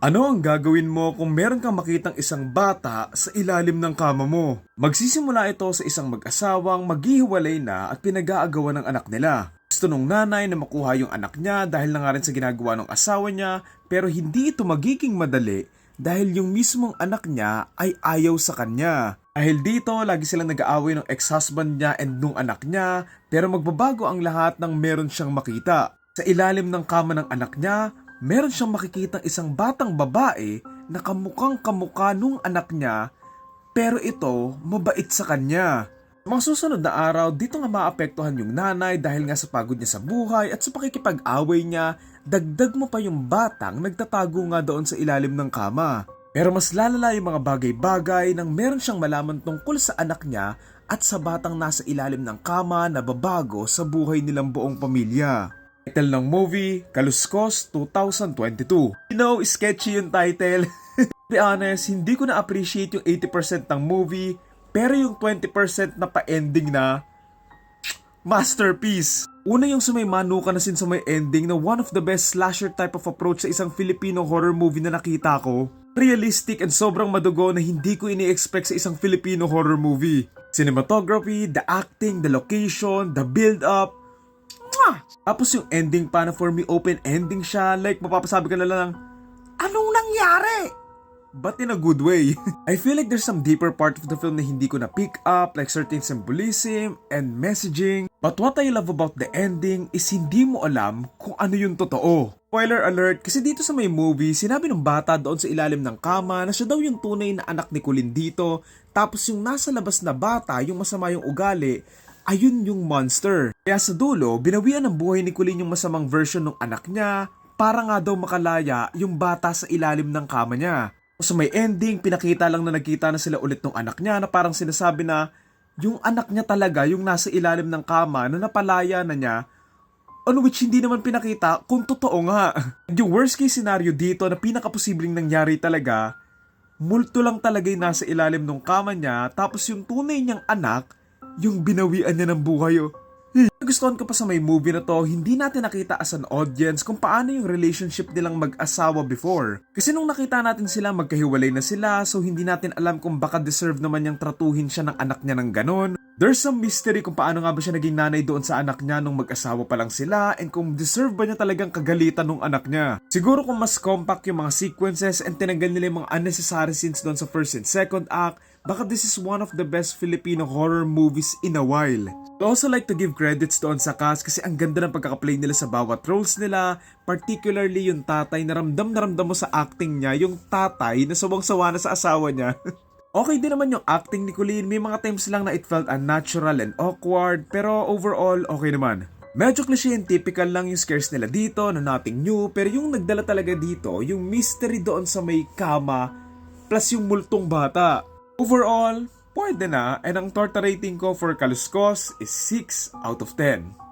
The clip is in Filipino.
Ano ang gagawin mo kung meron kang makitang isang bata sa ilalim ng kama mo? Magsisimula ito sa isang mag-asawang maghihiwalay na at pinag-aagawan ng anak nila. Gusto nung nanay na makuha yung anak niya dahil na nga rin sa ginagawa ng asawa niya pero hindi ito magiging madali dahil yung mismong anak niya ay ayaw sa kanya. Dahil dito, lagi silang nag-aaway ng ex-husband niya and nung anak niya pero magbabago ang lahat ng meron siyang makita. Sa ilalim ng kama ng anak niya, meron siyang makikitang isang batang babae na kamukhang kamukha nung anak niya pero ito mabait sa kanya. Mga susunod na araw, dito nga maapektuhan yung nanay dahil nga sa pagod niya sa buhay at sa pakikipag-away niya, dagdag mo pa yung batang nagtatago nga doon sa ilalim ng kama. Pero mas lalala yung mga bagay-bagay nang meron siyang malaman tungkol sa anak niya at sa batang nasa ilalim ng kama na babago sa buhay nilang buong pamilya. Title ng movie, Kaluskos 2022. You know, sketchy yung title. To be honest, hindi ko na-appreciate yung 80% ng movie, pero yung 20% na pa-ending na, masterpiece. Una yung sa may manuka na sin sa may ending na one of the best slasher type of approach sa isang Filipino horror movie na nakita ko. Realistic and sobrang madugo na hindi ko ini-expect sa isang Filipino horror movie. Cinematography, the acting, the location, the build-up, Tapos yung ending pa na for me open ending siya, like mapapasabi ka na lang, anong nangyari? But in a good way. I feel like there's some deeper part of the film na hindi ko na pick up, like certain symbolism and messaging. But what I love about the ending is hindi mo alam kung ano yung totoo. Spoiler alert, kasi dito sa may movie, sinabi ng bata doon sa ilalim ng kama na siya daw yung tunay na anak ni Colin dito, tapos yung nasa labas na bata, yung masama yung ugali, ayun yung monster. Kaya sa dulo, binawian ng buhay ni Colleen yung masamang version ng anak niya para nga daw makalaya yung bata sa ilalim ng kama niya. Sa may ending, pinakita lang na nagkita na sila ulit ng anak niya na parang sinasabi na yung anak niya talaga yung nasa ilalim ng kama na napalaya na niya on which hindi naman pinakita kung totoo nga. yung worst case scenario dito na pinakaposibleng nangyari talaga, multo lang talaga yung nasa ilalim ng kama niya tapos yung tunay niyang anak yung binawian niya ng buhay oh. Nagustuhan ko pa sa may movie na to, hindi natin nakita as an audience kung paano yung relationship nilang mag-asawa before. Kasi nung nakita natin sila, magkahiwalay na sila, so hindi natin alam kung baka deserve naman niyang tratuhin siya ng anak niya ng ganon. There's some mystery kung paano nga ba siya naging nanay doon sa anak niya nung mag-asawa pa lang sila and kung deserve ba niya talagang kagalitan ng anak niya. Siguro kung mas compact yung mga sequences and tinanggal nila yung mga unnecessary scenes doon sa first and second act, baka this is one of the best Filipino horror movies in a while. I also like to give credits doon sa cast kasi ang ganda ng pagkakaplay nila sa bawat roles nila, particularly yung tatay na ramdam na ramdam mo sa acting niya, yung tatay na sawang-sawa na sa asawa niya. okay din naman yung acting ni Colleen, may mga times lang na it felt unnatural and awkward, pero overall okay naman. Medyo cliche and typical lang yung scares nila dito na nothing new, pero yung nagdala talaga dito, yung mystery doon sa may kama, plus yung multong bata. Overall, pwede na and ang torta rating ko for Kaluskos is 6 out of 10.